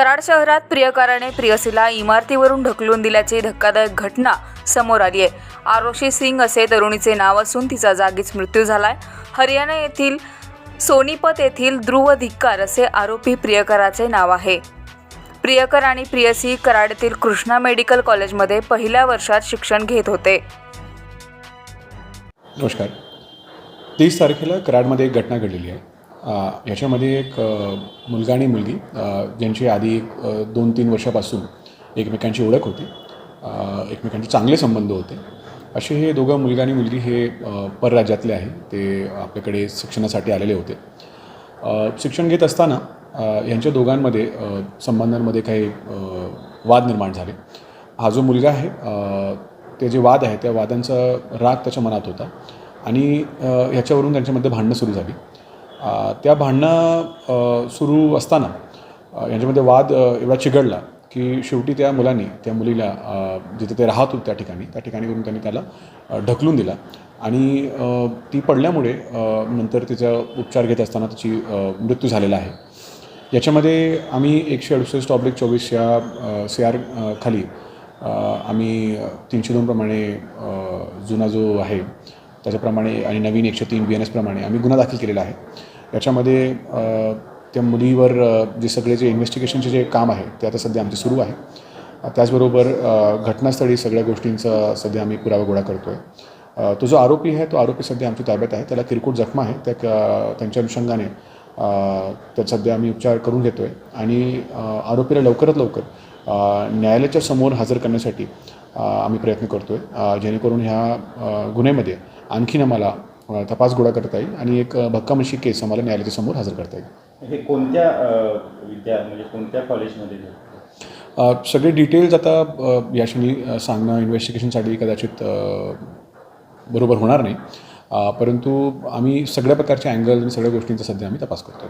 कराड शहरात प्रियकराने प्रियसीला इमारतीवरून ढकलून दिल्याची धक्कादायक घटना समोर आली आहे. आरोशी सिंग असे तरुणीचे नाव असून तिचा जागीच मृत्यू झालाय. हरियाणा येथील सोनीपत येथील ध्रुव धिक्कार असे आरोपी प्रियकराचे नाव आहे. प्रियकर आणि प्रियसी कराड येथील कृष्णा मेडिकल कॉलेजमध्ये पहिल्या वर्षात शिक्षण घेत होते. नमस्कार. तीस तारखेला कराडमध्ये एक घटना घडलेली आहे. याच्यामध्ये एक मुलगा आणि मुलगी ज्यांची आधी एक दोन तीन वर्षापासून एकमेकांची ओळख होती एकमेकांचे चांगले संबंध होते. असे हे दोघं मुलगा आणि मुलगी हे परराज्यातले आहे. ते आपल्याकडे शिक्षणासाठी आलेले होते. शिक्षण घेत असताना यांच्या दोघांमध्ये संबंधांमध्ये काही वाद निर्माण झाले. हा जो मुलगा आहे ते जे वाद आहे त्या वादांचा राग त्याच्या मनात होता आणि ह्याच्यावरून त्यांच्यामध्ये भांडणं सुरू झाली. त्या भांडणं सुरू असताना यांच्यामध्ये वाद एवढा चिघळला की शेवटी त्या मुलांनी त्या मुलीला जिथे ते राहत होते त्या ठिकाणी त्या ठिकाणी करून त्यांनी त्याला ढकलून दिला. आणि ती पडल्यामुळे नंतर तिचा उपचार घेत असताना तिची मृत्यू झालेला आहे. याच्यामध्ये आम्ही एकशे अडुसष्ट ऑब्लिक चोवीस या सी आर खाली आम्ही तीनशे दोनप्रमाणे जुना जो आहे त्याच्याप्रमाणे आणि नवीन एकशे तीन बी एन एसप्रमाणे आम्ही गुन्हा दाखल केलेला आहे. याच्यामध्ये त्या मुलीवर जे सगळे जे इन्व्हेस्टिगेशनचे जे काम आहे ते आता सध्या आमचे सुरू आहे. त्याचबरोबर घटनास्थळी सगळ्या गोष्टींचा सध्या आम्ही पुरावा गोळा करतो आहे तो जो आरोपी आहे तो आरोपी सध्या आमच्या ताब्यात आहे. त्याला किरकोळ जखमा आहे त्या त्यांच्या अनुषंगाने अ, त्यात सध्या आम्ही उपचार करून घेतो आहे आणि आरोपीला लवकरात लवकर न्यायालयाच्या समोर हजर करण्यासाठी आम्ही प्रयत्न करतो आहे जेणेकरून ह्या गुन्ह्यामध्ये आणखीन आम्हाला तपास गोळा करता येईल आणि एक भक्कमशी केस आम्हाला न्यायालयाच्या समोर हजर करता येईल. हे कोणत्या विद्या म्हणजे कोणत्या कॉलेजमध्ये सगळे डिटेल्स आता अ, या क्षणी अ, सांगणं इन्व्हेस्टिगेशनसाठी कदाचित बरोबर होणार नाही. परंतु आम्ही सगळ्या प्रकारच्या अँगल आणि सगळ्या गोष्टींचा सध्या आम्ही तपास करतो